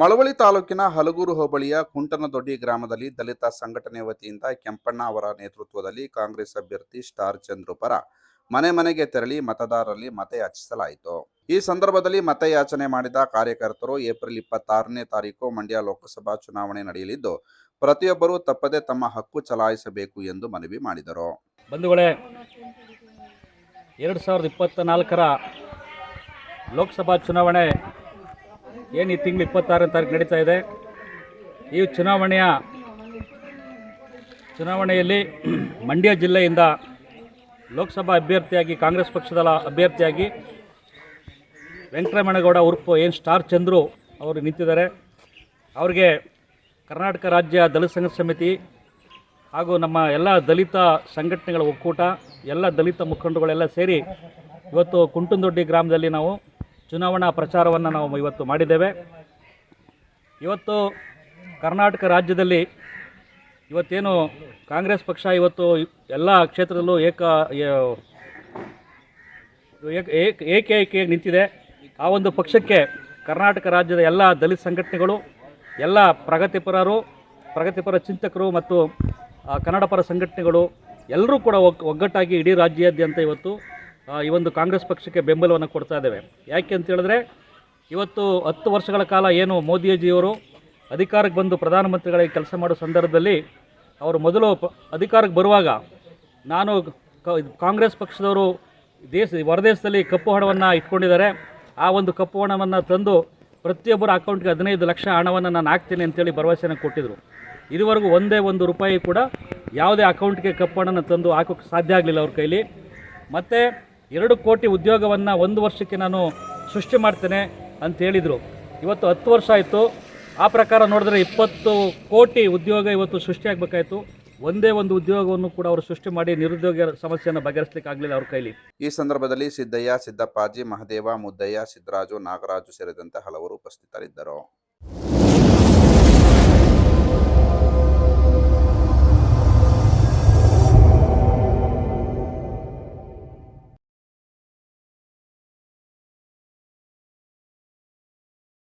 ಮಳವಳ್ಳಿ ತಾಲೂಕಿನ ಹಲಗೂರು ಹೋಬಳಿಯ ಕುಂಟನದೊಡ್ಡಿ ಗ್ರಾಮದಲ್ಲಿ ದಲಿತ ಸಂಘಟನೆ ವತಿಯಿಂದ ಕೆಂಪಣ್ಣ ಅವರ ನೇತೃತ್ವದಲ್ಲಿ ಕಾಂಗ್ರೆಸ್ ಅಭ್ಯರ್ಥಿ ಸ್ಟಾರ್ ಚಂದ್ರು ಪರ ಮನೆ ಮನೆಗೆ ತೆರಳಿ ಮತದಾರರಲ್ಲಿ ಮತಯಾಚಿಸಲಾಯಿತು. ಈ ಸಂದರ್ಭದಲ್ಲಿ ಮತಯಾಚನೆ ಮಾಡಿದ ಕಾರ್ಯಕರ್ತರು ಏಪ್ರಿಲ್ ಇಪ್ಪತ್ತಾರನೇ ತಾರೀಕು ಮಂಡ್ಯ ಲೋಕಸಭಾ ಚುನಾವಣೆ ನಡೆಯಲಿದ್ದು, ಪ್ರತಿಯೊಬ್ಬರೂ ತಪ್ಪದೆ ತಮ್ಮ ಹಕ್ಕು ಚಲಾಯಿಸಬೇಕು ಎಂದು ಮನವಿ ಮಾಡಿದರು. ಬಂಧುಗಳೇ, ಎರಡು ಸಾವಿರದ ಇಪ್ಪತ್ತ ನಾಲ್ಕರ ಲೋಕಸಭಾ ಚುನಾವಣೆ ಏನು ಈ ತಿಂಗಳು ಇಪ್ಪತ್ತಾರನೇ ತಾರೀಕು ನಡೀತಾ ಇದೆ? ಈ ಚುನಾವಣೆಯ ಚುನಾವಣೆಯಲ್ಲಿ ಮಂಡ್ಯ ಜಿಲ್ಲೆಯಿಂದ ಲೋಕಸಭಾ ಅಭ್ಯರ್ಥಿಯಾಗಿ, ಕಾಂಗ್ರೆಸ್ ಪಕ್ಷದ ಅಭ್ಯರ್ಥಿಯಾಗಿ ವೆಂಕಟರಮಣಗೌಡ ಉರ್ಪು ಏನು ಸ್ಟಾರ್ ಚಂದ್ರು ಅವರು ನಿಂತಿದ್ದಾರೆ. ಅವರಿಗೆ ಕರ್ನಾಟಕ ರಾಜ್ಯ ದಲಿತ ಸಂಘ ಸಮಿತಿ ಹಾಗೂ ನಮ್ಮ ಎಲ್ಲ ದಲಿತ ಸಂಘಟನೆಗಳ ಒಕ್ಕೂಟ, ಎಲ್ಲ ದಲಿತ ಮುಖಂಡರುಗಳೆಲ್ಲ ಸೇರಿ ಇವತ್ತು ಕುಂಟುಂದೊಡ್ಡಿ ಗ್ರಾಮದಲ್ಲಿ ನಾವು ಚುನಾವಣಾ ಪ್ರಚಾರವನ್ನು ನಾವು ಇವತ್ತು ಮಾಡಿದ್ದೇವೆ. ಇವತ್ತು ಕರ್ನಾಟಕ ರಾಜ್ಯದಲ್ಲಿ ಇವತ್ತೇನು ಕಾಂಗ್ರೆಸ್ ಪಕ್ಷ ಇವತ್ತು ಎಲ್ಲ ಕ್ಷೇತ್ರದಲ್ಲೂ ಏಕ ಏಕೆ, ಏಕ- ನಿಂತಿದೆ. ಆ ಒಂದು ಪಕ್ಷಕ್ಕೆ ಕರ್ನಾಟಕ ರಾಜ್ಯದ ಎಲ್ಲ ದಲಿತ ಸಂಘಟನೆಗಳು, ಎಲ್ಲ ಪ್ರಗತಿಪರರು, ಪ್ರಗತಿಪರ ಚಿಂತಕರು ಮತ್ತು ಕನ್ನಡಪರ ಕನ್ನಡ ಪರ ಸಂಘಟನೆಗಳು ಎಲ್ಲರೂ ಕೂಡ ಒಗ್ ಒಗ್ಗಟ್ಟಾಗಿ ಇಡೀ ರಾಜ್ಯಾದ್ಯಂತ ಇವತ್ತು ಈ ಒಂದು ಕಾಂಗ್ರೆಸ್ ಪಕ್ಷಕ್ಕೆ ಬೆಂಬಲವನ್ನು ಕೊಡ್ತಾ ಇದ್ದೇವೆ. ಯಾಕೆ ಅಂತ ಹೇಳಿದ್ರೆ, ಇವತ್ತು ಹತ್ತು ವರ್ಷಗಳ ಕಾಲ ಏನು ಮೋದಿಜಿಯವರು ಅಧಿಕಾರಕ್ಕೆ ಬಂದು ಪ್ರಧಾನಮಂತ್ರಿಗಳಿಗೆ ಕೆಲಸ ಮಾಡೋ ಸಂದರ್ಭದಲ್ಲಿ ಅವರು ಮೊದಲು ಅಧಿಕಾರಕ್ಕೆ ಬರುವಾಗ ನಾನು ಕಾಂಗ್ರೆಸ್ ಪಕ್ಷದವರು ದೇಶ, ಹೊರದೇಶದಲ್ಲಿ ಕಪ್ಪು ಹಣವನ್ನು ಇಟ್ಕೊಂಡಿದ್ದಾರೆ. ಆ ಒಂದು ಕಪ್ಪು ಹಣವನ್ನು ತಂದು ಪ್ರತಿಯೊಬ್ಬರ ಅಕೌಂಟ್ಗೆ ಹದಿನೈದು ಲಕ್ಷ ಹಣವನ್ನು ನಾನು ಹಾಕ್ತೀನಿ ಅಂತೇಳಿ ಭರವಸೆಯನ್ನು ಕೊಟ್ಟಿದ್ದರು ಇದುವರೆಗೂ ಒಂದೇ ಒಂದು ರೂಪಾಯಿ ಕೂಡ ಯಾವುದೇ ಅಕೌಂಟ್ಗೆ ಕಪ್ಪು ಹಣನ ತಂದು ಹಾಕೋಕ್ಕೆ ಸಾಧ್ಯ ಆಗಲಿಲ್ಲ ಅವ್ರ ಕೈಲಿ. ಮತ್ತು ಎರಡು ಕೋಟಿ ಉದ್ಯೋಗವನ್ನು ಒಂದು ವರ್ಷಕ್ಕೆ ನಾನು ಸೃಷ್ಟಿ ಮಾಡ್ತೇನೆ ಅಂತ ಹೇಳಿದರು. ಇವತ್ತು ಹತ್ತು ವರ್ಷ ಆಯಿತು. ಆ ಪ್ರಕಾರ ನೋಡಿದ್ರೆ ಇಪ್ಪತ್ತು ಕೋಟಿ ಉದ್ಯೋಗ ಇವತ್ತು ಸೃಷ್ಟಿಯಾಗಬೇಕಾಯಿತು ಒಂದೇ ಒಂದು ಉದ್ಯೋಗವನ್ನು ಕೂಡ ಅವರು ಸೃಷ್ಟಿ ಮಾಡಿ ನಿರುದ್ಯೋಗ ಸಮಸ್ಯೆಯನ್ನು ಬಗೆಹರಿಸಲಿಕ್ಕೆ ಆಗಲಿಲ್ಲ ಅವ್ರ ಕೈಲಿ. ಈ ಸಂದರ್ಭದಲ್ಲಿ ಸಿದ್ದಯ್ಯ, ಸಿದ್ದಪ್ಪಾಜಿ, ಮಹದೇವ, ಮುದ್ದಯ್ಯ, ಸಿದ್ದರಾಜು, ನಾಗರಾಜು ಸೇರಿದಂತೆ ಹಲವರು ಉಪಸ್ಥಿತರಿದ್ದರು.